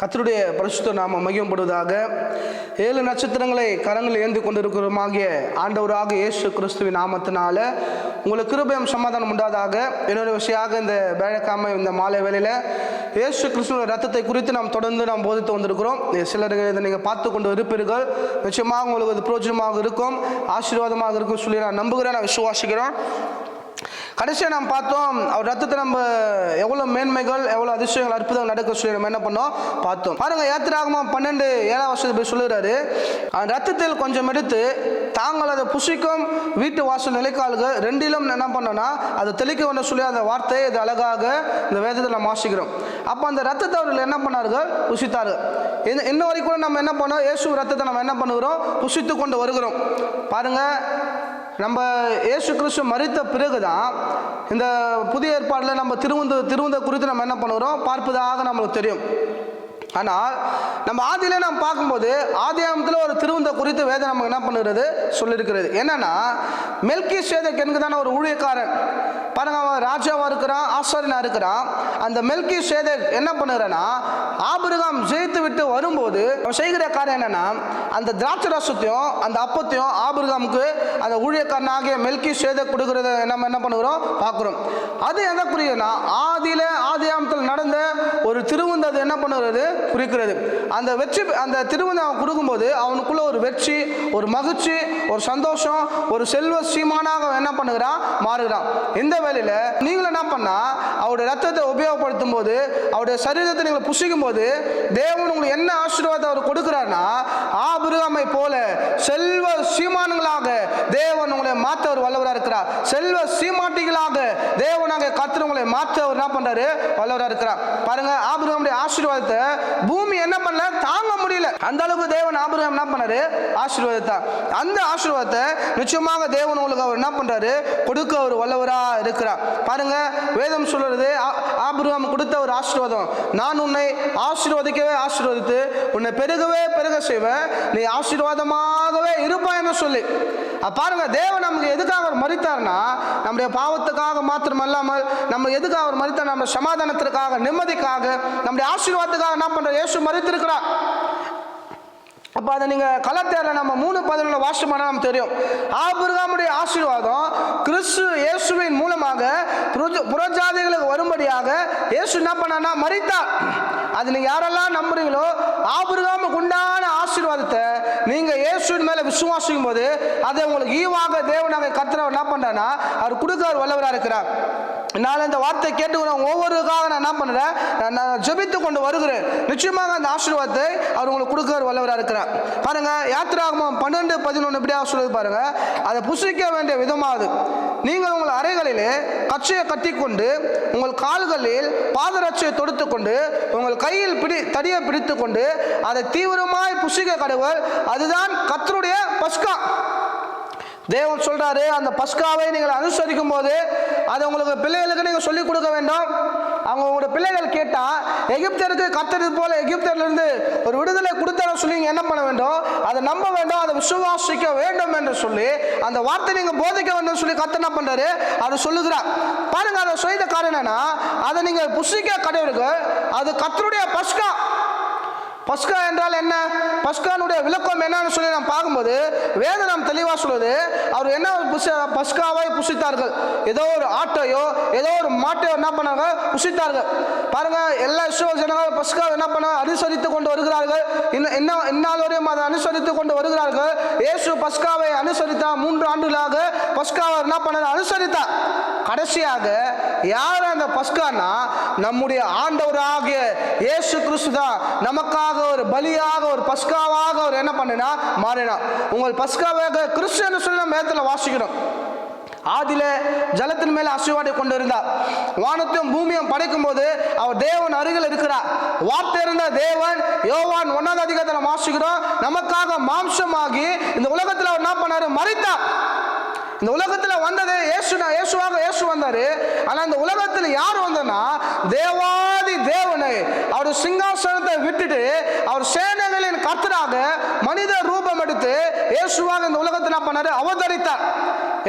கத்தருடைய பரிசுத்த நாம மகிமைப்படுவதாக ஏழு நட்சத்திரங்களை கரங்களில் ஏந்தி கொண்டிருக்கிறோமாகிய ஆண்டவராக இயேசு கிறிஸ்துவின் நாமத்தினால உங்களுக்கு கிருபயம் சமாதானம் உண்டாதாக இன்னொரு விஷயமாக இந்த வேலைக்காம இந்த மாலை வேலையில் இயேசு கிறிஸ்துவின் ரத்தத்தை குறித்து நாம் தொடர்ந்து நாம் போதித்து வந்திருக்கிறோம். சிலர் இதை நீங்கள் பார்த்து கொண்டு இருப்பீர்கள். நிச்சயமாக உங்களுக்கு இது பிரோஜனமாக இருக்கும். ஆசீர்வாதமாக இருக்கும். சொல்லி நான் நம்புகிறேன். நான் விசுவாசிக்கிறேன் கடைசியாக நாம் பார்த்தோம் அவர் ரத்தத்தை நம்ம எவ்வளோ மேன்மைகள் எவ்வளோ அதிசயங்கள் அற்புதங்கள் நடக்க சொல்லி நம்ம என்ன பண்ணோம்? பார்த்தோம். பாருங்க யாத்திராகமா பன்னெண்டு ஏழாம் வருஷத்துக்கு போய் சொல்லுறாரு அந்த ரத்தத்தில் கொஞ்சம் எடுத்து தாங்கள் அதை புசிக்கும் வீட்டு வாசல் நிலைக்கால்கள் ரெண்டிலும் என்ன பண்ணோம்னா அதை தெளிக்க வேண்டும் சொல்லி அந்த வார்த்தையை இது அழகாக இந்த வேதத்தில் நம்ம வாசிக்கிறோம். அப்போ அந்த ரத்தத்தை அவர்கள் என்ன பண்ணார்கள்? புசித்தார்கள். இன்ன வரைக்கும் நம்ம என்ன பண்ணோம்? இயேசு ரத்தத்தை நம்ம என்ன பண்ணுகிறோம்? புசித்து கொண்டு வருகிறோம். பாருங்க நம்ம ஏசு கிறிஸ்து மறித்த பிறகுதான் இந்த புதிய ஏற்பாட்டில் நம்ம திருவந்த திருவந்த குறித்து நம்ம என்ன பண்ணுகிறோம் பார்ப்பதாக நம்மளுக்கு தெரியும். ஆனால் நம்ம ஆதியில நாம் பார்க்கும்போது ஆதியாமத்தில் ஒரு திருவந்த குறித்து வேதம் நமக்கு என்ன பண்ணுகிறது? சொல்லியிருக்கிறது. என்னன்னா மெல்கி சேதக் என்கிறதான ஒரு ஊழியக்காரன் பாருங்க அவன் ராஜாவாக இருக்கிறான் ஆசாரியனாக இருக்கிறான். அந்த மெல்கி சேதக் என்ன பண்ணுகிறேன்னா ஆபிரகாம் ஜெயித்து விட்டு வரும்போது அவன் செய்கிற காரியம் என்னன்னா அந்த திராட்சை ரசத்தையும் அந்த அப்பத்தையும் ஆபிரகாமுக்கு அந்த ஊழியக்காரனாகிய மெல்கி சேதக் கொடுக்கறத நம்ம என்ன பண்ணுகிறோம்? பார்க்குறோம். அது என்ன குறியுதுன்னா ஆதியில ஆதியாமத்தில் நடந்த ஒரு திருவந்தது என்ன பண்ணுறது குறிக்கிறது. அந்த வெற்றி அந்த திருவந்தை அவன் கொடுக்கும்போது அவனுக்குள்ள ஒரு வெற்றி ஒரு மகிழ்ச்சி ஒரு சந்தோஷம் ஒரு செல்வ சீமானாக அவன் என்ன பண்ணுகிறான்? மாறுகிறான். இந்த வேலையில் நீங்களும் என்ன பண்ணா அவருடைய ரத்தத்தை உபயோகப்படுத்தும் போது அவருடைய சரீரத்தை நீங்கள் புசிக்கும் போது தேவன் உங்களுக்கு என்ன ஆசீர்வாதம் அவர் கொடுக்குறாருன்னா ஆபிரகாமை போல செல்வ சீமானங்களாக தேவன் உங்களை மாற்ற அவர் வல்லவராக இருக்கிறார். செல்வ சீமாட்டிகளாக தேவனாக கத்திர உங்களை மாற்ற அவர் என்ன பண்றாரு? வல்லவராக இருக்கிறார். பாருங்க ஆபிரகமுடைய ஆசீர்வாதத்தை பூமி என்ன பண்ணல? தாங்க முடியல. அந்த அளவுக்கு தேவன் ஆபிரகம் என்ன பண்ணாரு? ஆசீர்வாதத்தை அந்த ஆசீர்வாதத்தை நிச்சயமாக தேவன் உங்களுக்கு அவர் என்ன பண்றாரு? கொடுக்க அவர் வல்லவராக இருக்கிறார். பாருங்க வேதம் சொல்றது ஆபிரகாம் கொடுத்த ஒரு ஆசீர்வாதம். நான் உன்னை ஆசீர்வதிக்கவே ஆசீர்வதித்து உன்னை பெருகவே பெருக செய்வேன். நீ ஆசீர்வாதமாகவே இருப்பாய் என்று சொல்லி. பாருங்க தேவன் நமக்கு எதுக்காக அவர் மறித்தார்னா நம்முடைய பாவத்துக்காக மாத்திரம் அல்லாமல் நம்ம எதுக்காக அவர் மறித்தார் நம்ம சமாதானத்திற்காக நிம்மதிக்காக நம்முடைய ஆசீர்வாதத்துக்காக என்ன பண்ற இயேசு மறித்திருக்கிறார் அப்போ அதை நீங்கள் கலத்தேரில் நம்ம மூணு பதினொன்று வாசம் பண்ண நமக்கு தெரியும். ஆபிரகாமுடைய ஆசீர்வாதம் கிறிஸ்து இயேசுவின் மூலமாக புரஜ- புறஜாதிகளுக்கு வரும்படியாக இயேசு என்ன பண்ணான்னா மறித்தார் அது நீங்கள் யாரெல்லாம் நம்புறீங்களோ ஆபிரகாமுக்கு உண்டான ஆசீர்வாதத்தை நீங்கள் இயேசுவின் மேலே விசுவாசிக்கும் போது அதை உங்களுக்கு ஈவாக தேவனாக கத்துறவர் என்ன பண்ணுறான்னா அவர் கொடுக்க அவர் வல்லவராக இருக்கிறார். நான் இந்த வார்த்தை கேட்டுக்கிறேன். ஒவ்வொருக்காக நான் என்ன பண்ணுறேன்? நான் ஜெபித்து கொண்டு வருகிறேன். நிச்சயமாக அந்த ஆசீர்வாதத்தை அவர் உங்களுக்கு கொடுக்க வல்லவராக இருக்கிறார். பாருங்க யாத்திராகமம் பன்னெண்டு பதினொன்று இப்படியாக சொல்லுது பாருங்க. அதை புசிக்க வேண்டிய விதமாவது நீங்கள் உங்கள் அறைகளிலே கச்சையை கட்டிக்கொண்டு உங்கள் கால்களில் பாதரட்சையை தொடுத்து கொண்டு உங்கள் கையில் பிடி தடியை பிடித்து கொண்டு அதை தீவிரமாய் புசிக்க கடவுள் அதுதான் கத்தருடைய பஸ்கா. தேவன் சொல்றாரு அந்த பஸ்காவை நீங்கள் அனுசரிக்கும் போது அதை உங்களுக்கு பிள்ளைகளுக்கு நீங்கள் சொல்லிக் கொடுக்க வேண்டும். அவங்க உங்களோட பிள்ளைகள் கேட்டா எகிப்தருக்கு கத்தது போல எகிப்திலிருந்து ஒரு விடுதலை கொடுத்தார சொல்லி நீங்க என்ன பண்ண வேண்டும்? அதை நம்ப வேண்டும் அதை விசுவாசிக்க வேண்டும் என்று சொல்லி அந்த வார்த்தை நீங்க போதிக்க வேண்டும் சொல்லி கத்த என்ன பண்றாரு? அதை சொல்லுகிறார். பாருங்க அதை செய்த காரணம் என்னன்னா அதை நீங்கள் புசிக்க கடவுளுக்கு அது கத்தருடைய பஸ்கா. பஸ்கா என்றால் என்ன? பஸ்கானுடைய விளக்கம் என்னன்னு சொல்லி நாம் பார்க்கும்போது வேதனம் தெளிவாக சொல்வது அவர் என்ன புசி பஸ்காவை புசித்தார்கள். ஏதோ ஒரு ஆட்டையோ ஏதோ ஒரு மாட்டையோ என்ன பண்ணாங்க? புசித்தார்கள். பாருங்க எல்லா இஸ்ரோ ஜனங்கள் பஸ்காவை என்ன பண்ண அனுசரித்து கொண்டு வருகிறார்கள். இன்னும் இன்னும் இந்நாள் வரையும் அதை அனுசரித்து கொண்டு வருகிறார்கள். இயேசு பஸ்காவை அனுசரித்தா மூன்று ஆண்டுகளாக பஸ்காவை என்ன பண்ண அனுசரித்தார் கடைசியாக யார் அந்த பஸ்கானா நம்முடைய ஆண்டவராகிய இயேசு கிறிஸ்து தான். நமக்காக ஒரு பலியாக ஒரு பஸ்காவாக அவர் என்ன பண்ணினா மாறினா உங்கள் பஸ்காவாக கிறிஸ்து என்று சொல்லி நம்ம வாசிக்கிறோம். ஆதில ஜலத்தின் மேல அசுவாடி கொண்டிருந்தார். வானத்தையும் பூமியும் படைக்கும் போது அவர் தேவன் அருகில் இருக்கிறார். வார்த்தை இருந்த தேவன் யோவான் ஒன்னாவது அதிகாரத்தில் வாசிக்கிறோம். நமக்காக மாம்சமாகி இந்த உலகத்தில் அவர் என்ன பண்ணாரு? மறைத்தார் இந்த உலகத்துல வந்தது இயேசுனா இயேசுவாக இயேசு வந்தாரு. ஆனா இந்த உலகத்துல யார் வந்தனா? தேவாதி தேவனை. அவர் சிங்காசனத்தை விட்டுட்டு அவர் சே கர்த்தராக மனித ரூபம் எடுத்து இயேசுவாக இந்த உலகத்தில் என்ன பண்ணாரு? அவதரித்தார்.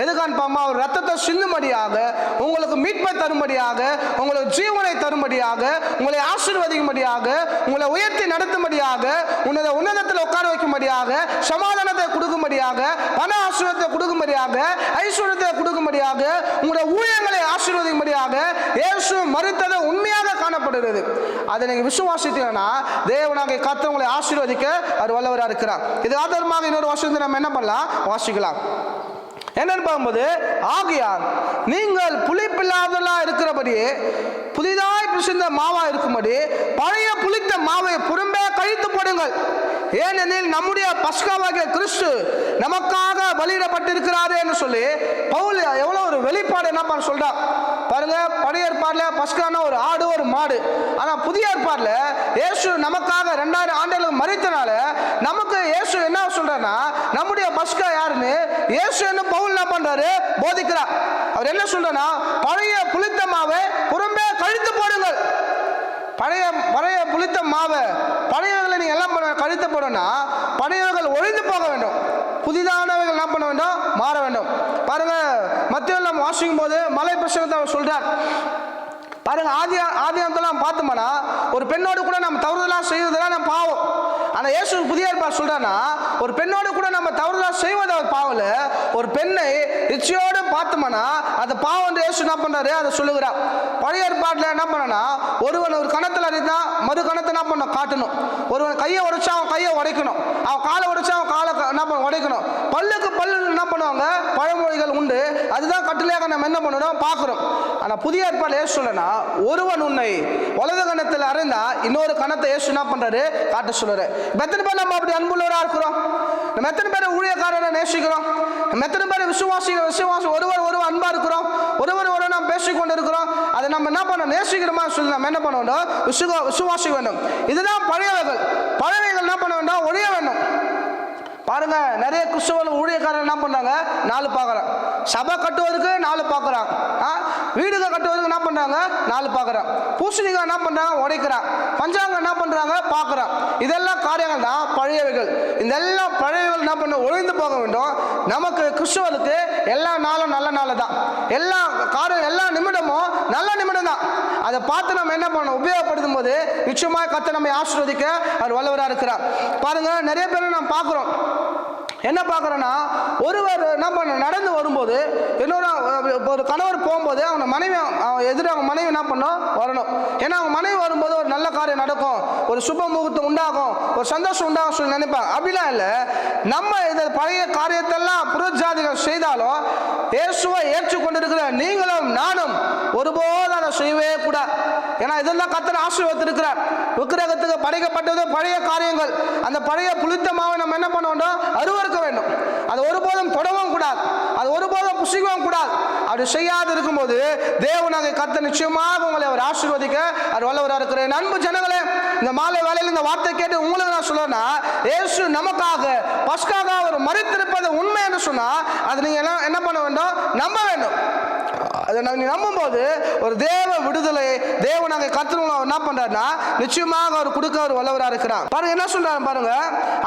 எதுக்கான்பாமா அவர் ரத்தத்தை சிந்தும்படியாக உங்களுக்கு மீட்பை தரும்படியாக உங்களுக்கு ஜீவனை தரும்படியாக உங்களை ஆசீர்வதிக்கும்படியாக உங்களை உயர்த்தி நடத்தும்படியாக உன்னத உன்னதத்தில் உட்கார வைக்கும்படியாக சமாதானத்தை கொடுக்கும்படியாக பண ஆசீர்வாதத்தை கொடுக்கும்படியாக ஐஸ்வர்யத்தை கொடுக்கும்படியாக உங்களுடைய ஊழியங்களை ஆசீர்வதிக்கும்படியாக இயேசு மறுத்ததை உண்மையாக அதை நீங்கள் விசுவாசித்தீங்கன்னா தேவனாக கத்த உங்களை ஆசீர்வதிக்க அவர் வல்லவராக இருக்கிறார். இது ஆதாரமாக இன்னொரு வருஷத்தை நம்ம என்ன பண்ணலாம்? வாசிக்கலாம். என்னன்னு பார்க்கும்போது ஆகியால் நீங்கள் புளிப்பில்லாதலா இருக்கிறபடியே புதிதாய் பிசிந்த மாவா இருக்கும்படி பழைய புளித்த மாவை புறம்பே கழித்து போடுங்கள். ஏனெனில் நம்முடைய பஸ்காவாகிய கிறிஸ்து நமக்காக பலியிடப்பட்டிருக்கிறாரே என்று சொல்லி பவுல் எவ்வளோ ஒரு வெளிப்பாடு என்ன பண்ண சொல்றான்? பாருங்க பழைய ஏற்பாடில் பஸ்கான ஒரு ஆடு ஒரு மாடு. ஆனால் புதிய ஏற்பாடில் இயேசு நமக்காக ரெண்டாயிரம் ஆண்டுகளுக்கு மறித்தனால நமக்கு இயேசு என்ன சொல்றாருன்னா நம்முடைய பஸ்கா யாருன்னு? இயேசு என்ன பவுல் என்ன பண்றாரு? போதிக்கிறார். அவர் என்ன சொல்றனா பழைய புளித்த மாவை புறம்பே கழித்து போடுங்கள். பழைய பழைய புளித்த மாவை பழையவர்களை நீங்கள் எல்லாம் பண்ண கழித்து போடணும்னா பழையவர்கள் ஒழிந்து போக வேண்டும். புதிதானவர்கள் என்ன பண்ண வேண்டும்? மாற வேண்டும். பாருங்க மத்தியில் வாசிக்கும் போது மலை விஷயத்தை அவர் சொல்றார். பாருங்க ஆதி ஆதியாந்தெல்லாம் பார்த்தோம்னா ஒரு பெண்ணோடு கூட நம்ம தவறுதலாம் செய்வதெல்லாம் நம்ம பாவம். ஆனால் இயேசு புதிய ஏற்பாடு சொல்றானா ஒரு பெண்ணோடு கூட நம்ம தவறுதலாம் செய்வது அவர் பாவல ஒரு பெண்ணை இச்சையோடு பார்த்தோம்னா அது பாவம் என்று ஏசு என்ன பண்ணுறாரு அதை சொல்லுகிறார். பழைய ஏற்பாட்டில் என்ன பண்ணனா ஒருவன் ஒரு கணத்தில் அறிந்தா மறு கணத்தை என்ன பண்ண காட்டணும். ஒருவன் கையை உடைச்சா அவன் கையை உடைக்கணும். அவன் காலை உடைச்சா அவன் காலை என்ன பண்ண உடைக்கணும். பல்லுக்கு பல்லு என்ன பண்ணுவாங்க? பழமொழிகள் உண்டு. அதுதான் கட்டளையாக நம்ம என்ன பண்ணணும்? பார்க்குறோம். ஆனால் புதிய ஏற்பாடு ஏசு சொல்லனா ஒருவன் உன்னை உலக கணத்தில் அறிந்தா இன்னொரு கணத்தை ஏசு என்ன பண்றாரு? காட்ட சொல்லுறாரு எத்தனை பேர் நம்ம அப்படி அன்புள்ளவராக இருக்கிறோம்? நம்ம எத்தனை பேர் ஊழியக்காரரை நேசிக்கிறோம்? நம்ம எத்தனை பேர் விசுவாசி விசுவாசம் ஒருவர் ஒருவர் அன்பாக இருக்கிறோம் ஒருவர் ஒருவர் நாம் பேசிக்கொண்டு இருக்கிறோம் அதை நம்ம என்ன பண்ணணும்? நேசிக்கிறோமா? சொல்லி நம்ம என்ன பண்ண வேண்டும்? விசுவா விசுவாசி வேண்டும். இதுதான் பழையவர்கள் பழையவைகள் என்ன பண்ண வேண்டாம்? ஒழிய வேண்டும். பாருங்க நிறைய கிறிஸ்துவர்கள் ஊழியக்காரர் என்ன பண்றாங்க? நாலு பார்க்குறாங்க. சபை கட்டுவதற்கு நாலு பார்க்குறாங்க. ஆ? வீடுகள் கட்டுவதற்கு என்ன பண்றாங்க? நாலு பார்க்குறாங்க. பூசணிகள் என்ன பண்றாங்க? உடைக்கிறாங்க. பஞ்சாங்கம் என்ன பண்றாங்க? பார்க்குறாங்க. இதெல்லாம் காரியங்கள் தான் பழையவைகள் இந்த எல்லாம் பழையவைகள் என்ன பண்ண ஒழிந்து போக வேண்டும். நமக்கு கிறிஸ்தவருக்கு எல்லா நாளும் நல்ல நாள் தான் எல்லா காரியம் எல்லா நிமிடமும் நல்ல நிமிடம் தான் அதை பார்த்து நம்ம என்ன பண்ணணும்? உபயோகப்படுத்தும் போது நிச்சயமாக கத்த நம்மை ஆசிர்வதிக்க அவர் வல்லவராக இருக்கிறார் பாருங்க நிறைய பேரை நாம் பார்க்குறோம். என்ன பார்க்குறோன்னா ஒருவர் என்ன பண்ண நடந்து வரும்போது இன்னொரு இப்போ ஒரு கணவர் போகும்போது அவங்க மனைவி அவன் எதிர அவங்க மனைவி என்ன பண்ணோம் வரணும். ஏன்னா அவங்க மனைவி வரும்போது ஒரு நல்ல காரியம் நடக்கும் ஒரு சுப முகூர்த்தம் உண்டாகும் ஒரு சந்தோஷம் உண்டாகும் சொல்லி நினைப்பாங்க. அப்படிலாம் இல்லை. நம்ம இதை பழைய காரியத்தெல்லாம் புரட்சாதிகள் செய்தாலும் இயேசுவை ஏற்றுக்கொண்டிருக்கிற நீங்களும் நானும் ஒருபோது அதை செய்யவே கூடாது. ஏன்னா இதெல்லாம் கத்தர் ஆசீர்வத்திருக்கிறார் விக்கிரகத்துக்கு படைக்கப்பட்டது பழைய காரியங்கள். அந்த பழைய புளித்தமாவை நம்ம என்ன பண்ணோம்னா அருவருக்கு கொடுக்க வேண்டும். அது ஒருபோதும் தொடவும் கூடாது. அது ஒருபோதும் புசிக்கவும் கூடாது. அப்படி செய்யாது இருக்கும்போது தேவனாக கத்த நிச்சயமாக உங்களை அவர் ஆசீர்வதிக்க. அவர் வல்லவராக இருக்கிறேன் அன்பு ஜனங்களே இந்த மாலை வேலையில் இந்த வார்த்தை கேட்டு உங்களுக்கு நான் சொல்லணும்னா ஏசு நமக்காக பஸ்காக அவர் மறித்திருப்பது உண்மை என்று சொன்னால் அது நீங்கள் என்ன என்ன பண்ண வேண்டும்? நம்ப வேண்டும். அதை நீ நம்பும்போது ஒரு தேவ விடுதலை தேவனாக கத்துறவங்க அவர் என்ன பண்ணுறாருன்னா நிச்சயமாக அவர் கொடுக்க அவர் வல்லவராக இருக்கிறார். பாருங்க என்ன சொல்றாரு பாருங்க?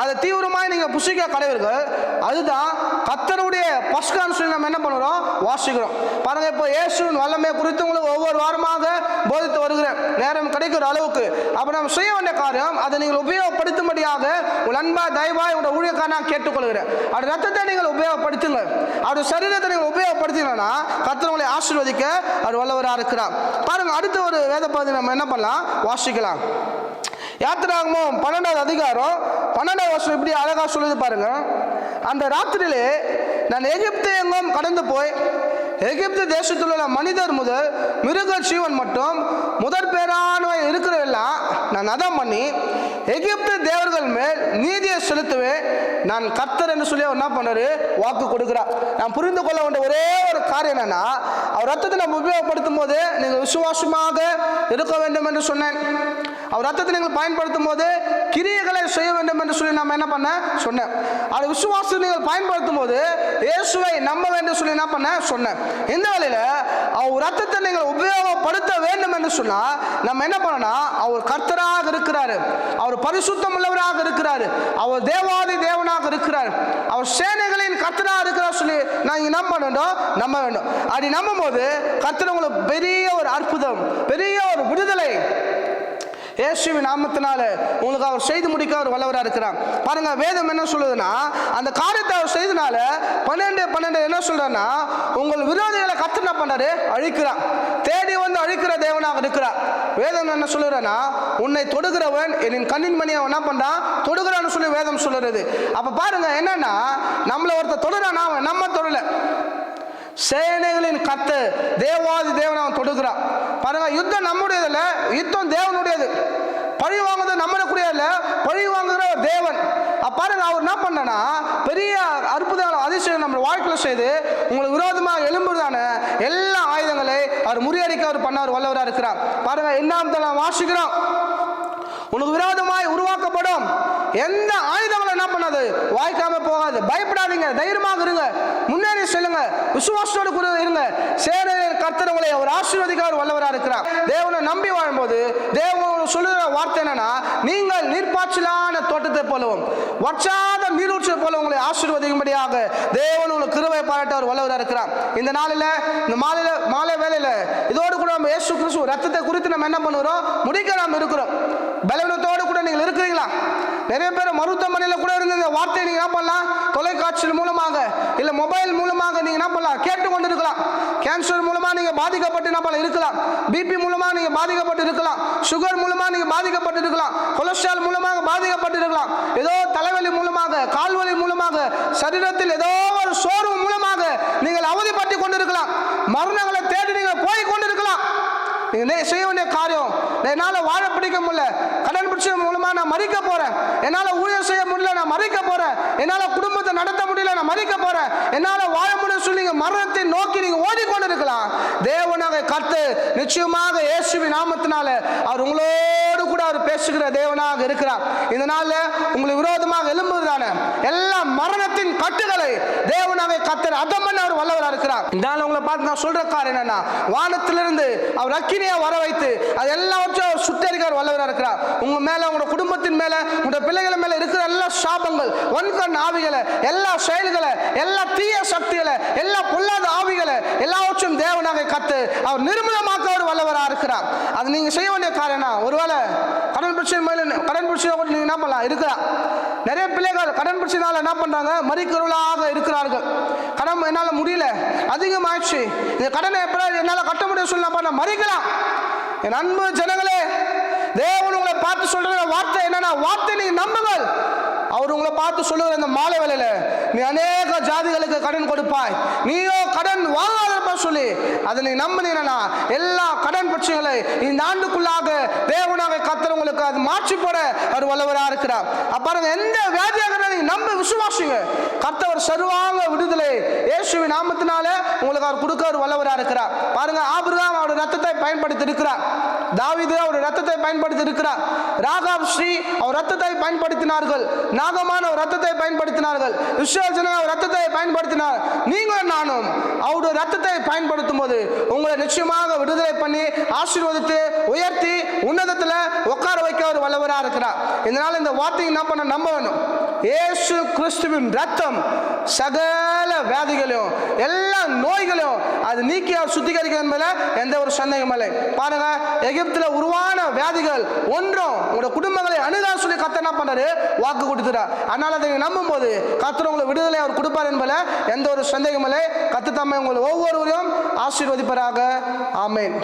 அதை தீவிரமாய் நீங்க புசிக்க கடைவீர்கள் அதுதான் கத்தருடைய பஸ்கான்னு சொல்லி நம்ம என்ன பண்ணுறோம்? வாசிக்கிறோம். பாருங்க இப்போ இயேசுவின் வல்லமை குறித்து உங்களுக்கு ஒவ்வொரு வாரமாக போதித்து வருகிறேன். நேரம் கிடைக்கிற அளவுக்கு. அப்போ நம்ம செய்ய வேண்டிய காரியம் அதை நீங்கள் உபயோகப்படுத்தும்படியாக அன்பா தயவாய் உங்களோட ஊழியக்காக நான் கேட்டுக்கொள்கிறேன். அவருடைய ரத்தத்தை நீங்கள் உபயோகப்படுத்துங்க அவருடைய சரீரத்தை நீங்கள் உபயோகப்படுத்தினா கத்தர் உங்களை ஆசீர்வதிக்க அவர் வல்லவராக இருக்கிறார். பாருங்க அடுத்த ஒரு வேத பகுதி நம்ம என்ன பண்ணலாம்? வாசிக்கலாம். யாத்திராகமும் பன்னெண்டாவது அதிகாரம் பன்னெண்டாவது வருஷம் இப்படி அழகாக சொல்லுது பாருங்க. அந்த ராத்திரியிலே நான் எகிப்து எங்கும் கடந்து போய் எகிப்து தேசத்தில் உள்ள மனிதர் முதல் மிருக ஜீவன் மட்டும் முதற் பேரானவை இருக்கிறவெல்லாம் நான் அதம் பண்ணி எகிப்து தேவர்கள் மேல் நீதியை செலுத்துவேன். நான் கர்த்தர் என்று சொல்லி அவர் என்ன பண்ணாரு? வாக்கு கொடுக்குறா நான் புரிந்து கொள்ள வேண்டிய ஒரே ஒரு காரியம் என்னன்னா அவர் ரத்தத்தை நம்ம உபயோகப்படுத்தும் போது நீங்கள் விசுவாசமாக இருக்க வேண்டும் என்று சொன்னேன். அவர் ரத்தத்தை நீங்கள் பயன்படுத்தும் போது கிரியைகளை செய்ய வேண்டும் என்று சொல்லி நம்ம என்ன பண்ண சொன்னேன். அது விசுவாசத்தை நீங்கள் பயன்படுத்தும் போது இயேசுவை நம்ப வேண்டும் சொல்லி என்ன பண்ண சொன்னேன். இந்த வழியில் அவர் ரத்தத்தை நீங்கள் உபயோகப்படுத்த வேண்டும் என்று சொன்னால் நம்ம என்ன பண்ணணும் அவர் கர்த்தராக இருக்கிறாரு. அவர் பரிசுத்தம் உள்ளவராக இருக்கிறாரு. அவர் தேவாதி தேவனாக இருக்கிறார். அவர் சேனைகளின் கர்த்தராக இருக்கிறார் சொல்லி நான் இங்கே நம்ப வேண்டும் நம்ப வேண்டும். அப்படி நம்பும் போது கர்த்தர் உங்களுக்கு பெரிய ஒரு அற்புதம் பெரிய ஒரு விடுதலை இயேசுவின் நாமத்தினால உங்களுக்கு அவர் செய்து முடிக்க அவர் வல்லவராக இருக்கிறார். பாருங்க வேதம் என்ன சொல்லுதுன்னா அந்த காரியத்தை அவர் செய்தனால பன்னெண்டு பன்னெண்டு என்ன சொல்றேன்னா உங்கள் விரோதிகளை கத்து என்ன பண்ணாரு அழிக்கிறான் தேடி வந்து அழிக்கிற தேவனாக இருக்கிறார். வேதம் என்ன சொல்லுறேன்னா உன்னை தொடுகிறவன் என் கண்ணின் மணி அவன் என்ன பண்றான் தொடுகிறான்னு சொல்லி வேதம் சொல்லுறது அப்ப பாருங்க என்னன்னா நம்மள ஒருத்தர் தொடுறானா அவன் நம்ம தொடல. சேனைகளின் கத்து தேவாதி தேவன் அவன் தொடுகிறான். பாருங்க யுத்தம் நம்முடையதில்ல யுத்தம் தேவனுடையது. பழி வாங்குறது நம்மளுக்குரியதில்ல பழி வாங்குகிற தேவன். பாருங்க அவர் என்ன பண்ணனா பெரிய அற்புத அதிசயம் நம்ம வாழ்க்கையில் செய்து உங்களுக்கு விரோதமாக எழும்புறதான எல்லா ஆயுதங்களை அவர் முறியடிக்க அவர் பண்ணார் வல்லவராக இருக்கிறார். பாருங்க என்ன வாசிக்கிறோம். உனக்கு விரோதமாய் உருவாக்கப்படும். எந்த ஆயுதங்களும் என்ன பண்ணாது? வாய்க்காம போகாது. பயப்படாதீங்க தைரியமாக இருங்க. முன்னேறி சொல்லுங்க. விசுவாசத்தோடு கூட இருங்க. சேர கர்த்தர் உங்களை அவர் ஆசீர்வதிக்க அவர் வல்லவராக இருக்கிறார். தேவனை நம்பி வாழும்போது தேவன் சொல்லுகிற வார்த்தை என்னன்னா நீங்கள் நீர்ப்பாய்ச்சலான தோட்டத்தை போலவும் வற்றாத நீரூற்றை போல உங்களை ஆசீர்வதிக்கும்படியாக தேவன் உங்களை கிருவை பாராட்ட அவர் வல்லவராக இருக்கிறார். இந்த நாளில் இந்த மாலையில மாலை வேலையில் இதோடு கூட நம்ம ஏசு கிறிஸ்து ரத்தத்தை குறித்து நம்ம என்ன பண்ணுறோம் முடிக்க நாம் இருக்கிறோம். பலவீனத்தோடு கூட நீங்கள் இருக்கிறீங்களா? நிறைய பேர் மருத்துவமனையில் கூட இருந்த இந்த வார்த்தையை நீங்கள் என்ன பண்ணலாம்? தொலைக்காட்சியில் மூலமாக இல்லை மொபைல் மூலமாக நீங்கள் என்ன பண்ணலாம்? கேட்டு கொண்டு இருக்கலாம் கேன்சர் மூலமாக நீங்கள் பாதிக்கப்பட்டு என்ன பண்ணலாம்? இருக்கலாம். பிபி மூலமாக நீங்கள் பாதிக்கப்பட்டு இருக்கலாம். சுகர் மூலமாக நீங்கள் பாதிக்கப்பட்டு இருக்கலாம். கொலஸ்ட்ரால் மூலமாக பாதிக்கப்பட்டு இருக்கலாம். ஏதோ தலைவலி மூலமாக கால்வலி மூலமாக சரீரத்தில் ஏதோ ஒரு சோர்வு மூலமாக நீங்கள் அவதிப்பட்டு கொண்டிருக்கலாம். மரணங்களை தேடி நீங்கள் போய் கொண்டிருக்கலாம். நீங்கள் செய்ய வேண்டிய காரியம்? என்னால் வாழ பிடிக்க முடியல. கடன் பிரச்சனை அம்மா நான் மறிக்க போறேன். என்னால் ஊழியம் செய்ய முடியல நான் மறிக்க போறேன். என்னால் குடும்பத்தை நடத்த முடியல நான் மறிக்க போறேன். என்னால் வாழ முடியும் சொல்லி நீங்கள் மரணத்தை நோக்கி நீங்கள் ஓடிக்கொண்டு இருக்கலாம் தேவனாக கத்து நிச்சயமாக இயேசுவி நாமத்தினால அவர் உங்களோடு கூட அவர் பேசுகிற தேவனாக இருக்கிறார். இதனால் உங்களுக்கு விரோதமாக எழும்புதானே எல்லா மரணத்தின் கட்டுகளை தேவனாவே கத்தர் அதம் பண்ண அவர் வல்லவராக இருக்கிறார். இந்த நாள் உங்களை பார்த்து நான் சொல்ற காரியம் என்னன்னா வானத்திலிருந்து அவர் அக்கினியா வர வைத்து அது எல்லாவற்றையும் அவர் சுட்டரிக்கார் வல்லவராக இருக்கிறார். உங்க மேல உங்களோட குடும்பத்தின் மேல உங்களோட பிள்ளைகள் மேல இருக்கிற எல்லா சாபங்கள் வன்கண் ஆவிகளை எல்லா செயல்களை எல்லா தீய சக்திகளை எல்லா பொல்லாத ஆவிகளை எல்லாவற்றையும் தேவனாக கத்து அவர் நிர்மூலமாக்க அவர் வல்லவராக இருக்கிறார். அது நீங்க செய்ய வேண்டிய காரணம் என்ன? ஒருவேளை கடன் பிரச்சனை மேல கடன் பிரச்சனை நீங்க என்ன பண்ணலாம்? இருக்கிறா. நிறைய பிள்ளைகள் கடன் பிரச்சனைனால என்ன பண்றாங்க? மறிக்கருளாக இருக்கிறார்கள். கடன் என்னால் முடியல. அதிகமாகிடுச்சு இந்த கடனை எப்படி என்னால் கட்ட முடியும் சொல்லப்பா நான் மறிக்கலாம். என் அன்பு ஜனங்களே தேவன் உங்களை பார்த்து சொல்ற வார்த்தை என்னன்னா வார்த்தை நீங்க நம்புங்கள். அவர் உங்களை பார்த்து சொல்லுகிற இந்த மாலை வேலையில நீ அநேக ஜாதிகளுக்கு கடன் கொடுப்பாய். நீயோ கடன் வாங்காதப்ப சொல்லி அதை நீ நம்பினா எல்லா கடன் பிரச்சனைகளை இந்த ஆண்டுக்குள்ளாக தேவனாக கத்துறவங்களுக்கு அது மாற்றி போட அவர் வல்லவரா இருக்கிறார் அப்புறம் எந்த வியாதியாக இருந்தாலும் நீங்க நம்பி விசுவாசிங்க மற்றவர் சர்வாங்க விடுதலை இயேசுவின் நாமத்தினால உங்களுக்கு அவர் கொடுக்க ஒரு வல்லவராக இருக்கிறார். பாருங்க ஆபிரகாம் அவருடைய ரத்தத்தை பயன்படுத்தி இருக்கிறார் தாவீது அவருடைய ரத்தத்தை பயன்படுத்தி இருக்கிறார் ராகாப் ஸ்ரீ அவர் ரத்தத்தை பயன்படுத்தினார்கள். நாகமான அவர் ரத்தத்தை பயன்படுத்தினார்கள். விஸ்வஜன அவர் ரத்தத்தை பயன்படுத்தினார். நீங்களும் நானும் அவருடைய ரத்தத்தை பயன்படுத்தும் போது உங்களை நிச்சயமாக விடுதலை பண்ணி ஆசீர்வதித்து உயர்த்தி உன்னதத்தில் உட்கார வைக்க அவர் வல்லவராக இருக்கிறார். இதனால இந்த வார்த்தையை என்ன பண்ண நம்ப வேணும். இயேசு கிறிஸ்துவின் ரத்தம் சகல வியாதிகளையும் எல்லா நோய்களையும் அது நீக்கி அவர் சுத்திகரிக்க என்பதில் எந்த ஒரு சந்தேகம் இல்லை. பாருங்க எகிப்துல உருவான வியாதிகள் ஒன்றும் உங்களோட குடும்பங்களை அணுகா சொல்லி கத்த என்ன பண்றாரு? வாக்கு கொடுத்துறார் அதனால அதை நம்பும் போது கத்தர் உங்களை விடுதலை அவர் கொடுப்பார் என்பதில் எந்த ஒரு சந்தேகம் இல்லை. கத்து தம்மை உங்களை ஒவ்வொருவரையும் ஆசீர்வதிப்பராக. ஆமேன்.